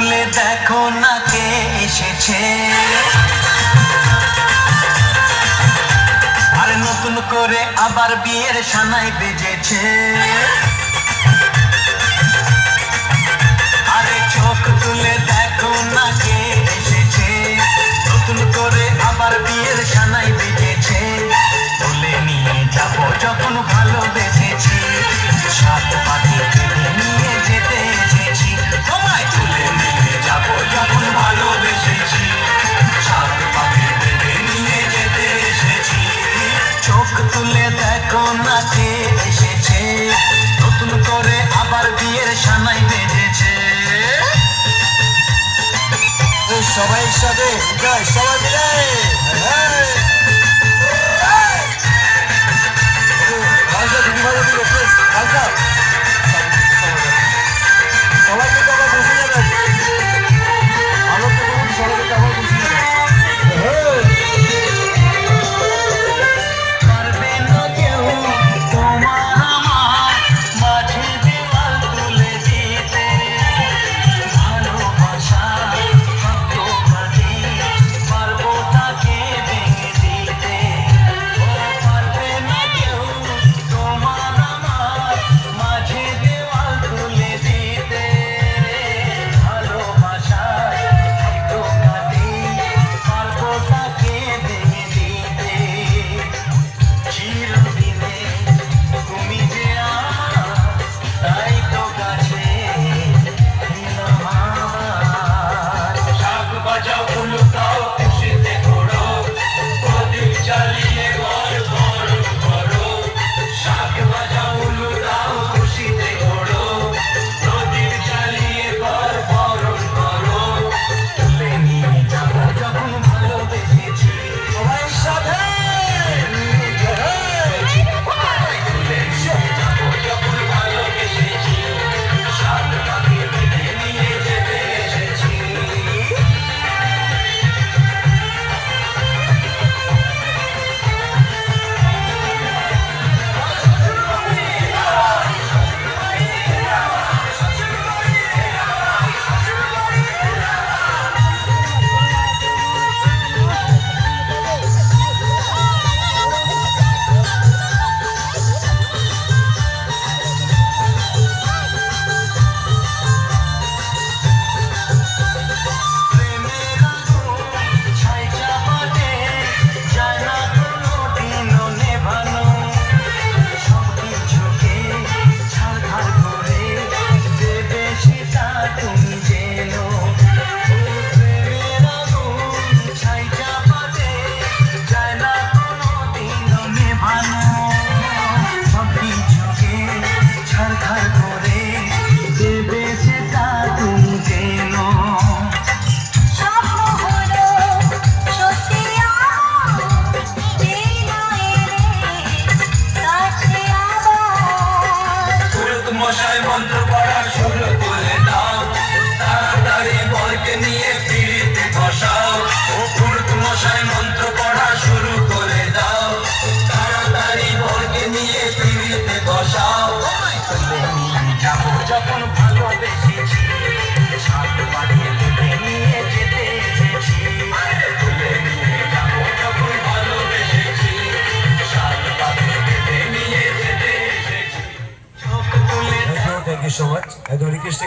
তুলে দেখো না কে এসেছে। আর নতুন করে আবার বিয়ের সানায় বেজেছে। আরে চোখ তুলে দেখো না কে এসেছে। নতুন করে আবার বিয়ের সানায় বেজেছে। তুলে নিয়ে যাব যখন ভালোবেসেছি। সবাই একসাথে সবাই মিলে সো মাচ এত রিকোয়েস্টে